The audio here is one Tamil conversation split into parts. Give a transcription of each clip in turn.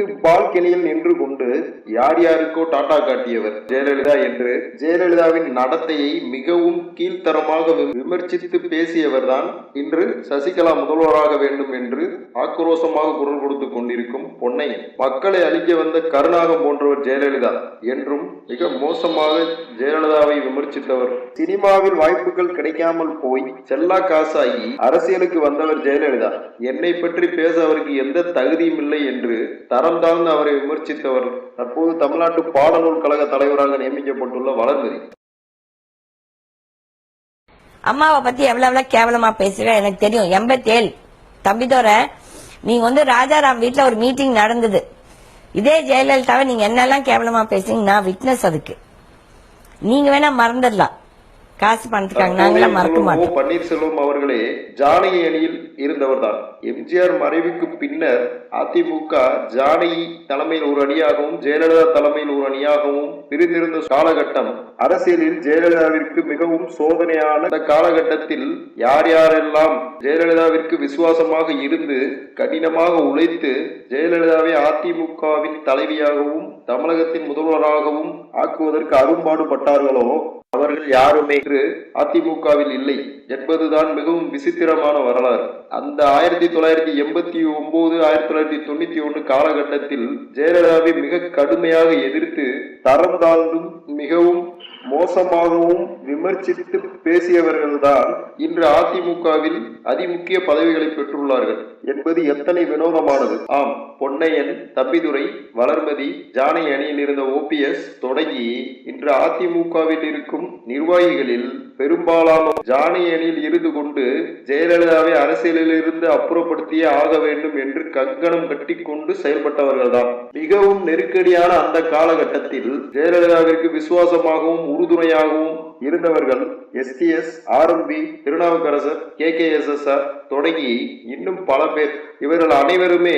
வீட்டு பால்கனியில் நின்று கொண்டு யார் யாருக்கோ டாடா காட்டியவர் ஜெயலலிதா என்று ஜெயலலிதாவின் நடத்தையை மிகவும் கீழ்த்தரமாக விமர்சித்து பேசியவர்தான் இன்று சசிகலா முதல்வராக வேண்டும் என்று ஆக்ரோஷமாக குரல் கொடுத்து கொண்டிருக்கும் பொன்னையன் மக்களை அழிக்க வந்த கருணாகம் போன்றவர் ஜெயலலிதா என்றும் மிக மோசமாக ஜெயலலிதாவை விமர்சித்தவர். சினிமாவில் வாய்ப்புகள் கிடைக்காமல் போய் செல்லா காசாகி அரசியலுக்கு வந்தவர் ஜெயலலிதா. என்னை பற்றி பேச அவருக்கு எந்த தகுதியும் இல்லை என்று தர தரம் தாழ்ந்து அவரை விமர்சித்தவர் தற்போது தமிழ்நாட்டு பாடநூல் கழக தலைவராக நியமிக்கப்பட்டுள்ள வளர்மதி. அம்மாவை பத்தி எவ்வளவு எவ்வளவு கேவலமா பேசுற எனக்கு தெரியும். எண்பத்தேழு. தம்பிதோர நீங்க வந்து ராஜாராம் வீட்டுல ஒரு மீட்டிங் நடந்தது. இதே ஜெயலலிதாவை நீங்க என்னெல்லாம் கேவலமா பேசுறீங்க நான் விட்னஸ் அதுக்கு. நீங்க வேணா மறந்துடலாம். காசு பணத்துக்காக நாங்களாம் மறக்க மாட்டோம். பன்னீர்செல்வம் அவர்களே ஜானகி அணியில் இருந்தவர்தான். எம்ஜிஆர் மறைவுக்கு பின்னர் அதிமுக ஜானகி தலைமையில் ஒரு அணியாகவும் ஜெயலலிதா தலைமையில் ஒரு அணியாகவும் பிரிந்திருந்த காலகட்டம் அரசியலில் ஜெயலலிதாவிற்கு மிகவும் சோதனையான காலகட்டத்தில் யார் யாரெல்லாம் ஜெயலலிதாவிற்கு விசுவாசமாக இருந்து கடினமாக உழைத்து ஜெயலலிதாவை அதிமுகவின் தலைவியாகவும் தமிழகத்தின் முதல்வராகவும் ஆக்குவதற்கு அரும்பாடுபட்டார்களோ அவர்கள் யாருமே அதிமுகவில் இல்லை என்பதுதான் மிகவும் விசித்திரமான வரலாறு. அந்த ஆயிரத்தி தொள்ளாயிரத்தி எண்பத்தி ஒன்பது ஆயிரத்தி தொள்ளாயிரத்தி தொண்ணூத்தி ஒன்று காலகட்டத்தில் ஜெயலலிதாவை மிக கடுமையாக எதிர்த்து தரம் தாழ்ந்தும் மிகவும் மோசமாகவும் விமர்சித்து பேசியவர்கள்தான் இன்று அதிமுகவில் அதிமுக்கிய பதவிகளை பெற்றுள்ளார்கள். என்பது எத்தனை வினோதமானது? ஆம் பொன்னையன் தம்பிதுரை வளர்மதி ஜானை அணியில் இருந்த ஓபிஎஸ் தொடங்கி இன்று அதிமுகவில் இருக்கும் நிர்வாகிகளில் பெரும்பாலான ஜானி அணியில் இருந்து கொண்டு ஜெயலலிதாவை அரசியலில் இருந்து அப்புறப்படுத்தியே ஆக வேண்டும் என்று கங்கணம் கட்டி கொண்டு செயல்பட்டவர்கள்தான். மிகவும் நெருக்கடியான அந்த காலகட்டத்தில் ஜெயலலிதாவிற்கு விசுவாசமாகவும் உறுதுணையாகவும் இருந்தவர்கள் SDS RMV Thirunavukkarasar K K S S R தொடங்கி இன்னும் பல பேர். இவர்கள் அனைவருமே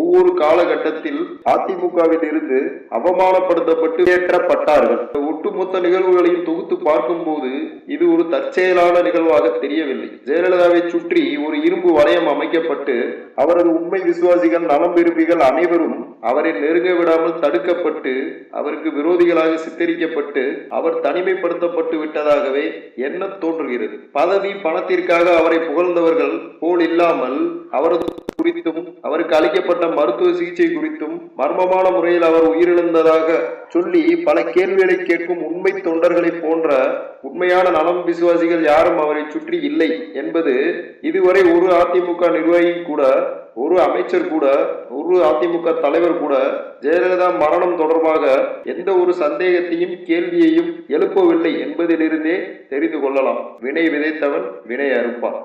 ஒவ்வொரு காலகட்டத்தில் அதிமுகவில் இருந்து அவமானப்படுத்தப்பட்டு ஏற்றப்பட்டார்கள். இந்த ஒட்டுமொத்த நிகழ்வுகளையும் தொகுத்து பார்க்கும்போது இது ஒரு தற்செயலான நிகழ்வாக தெரியவில்லை. ஜெயலலிதாவை சுற்றி ஒரு இரும்பு வளையம் அமைக்கப்பட்டு அவரது உண்மை விசுவாசிகள் நலம் விரும்பிகள் அனைவரும் அவரை நெருங்க விடாமல் தடுக்கப்பட்டு அவருக்கு விரோதிகளாக சித்தரிக்கப்பட்டு அவர் தனிமைப்படுத்தப்பட்டு விட்டதாகவே எண்ண தோன்றுகிறது. பதவி பணத்திற்காக அவரை புகழ்ந்தவர்கள் போல் இல்லாமல் அவரது குறித்தும் அவருக்கு அளிக்கப்பட்ட மருத்துவ சிகிச்சை குறித்தும் மர்மமான முறையில் அவர் உயிரிழந்ததாக சொல்லி பல கேள்விகளை கேட்கும் உண்மை தொண்டர்களை போன்ற உண்மையான நலம் விசுவாசிகள் யாரும் அவரை சுற்றி இல்லை என்பது இதுவரை ஒரு அதிமுக நிர்வாகி கூட ஒரு அமைச்சர் கூட ஒரு அதிமுக தலைவர் கூட ஜெயலலிதா மரணம் தொடர்பாக எந்த ஒரு சந்தேகத்தையும் கேள்வியையும் எழுப்பவில்லை என்பதிலிருந்தே தெரிந்து கொள்ளலாம். வினை விதைத்தவன் வினை அறுப்பான்.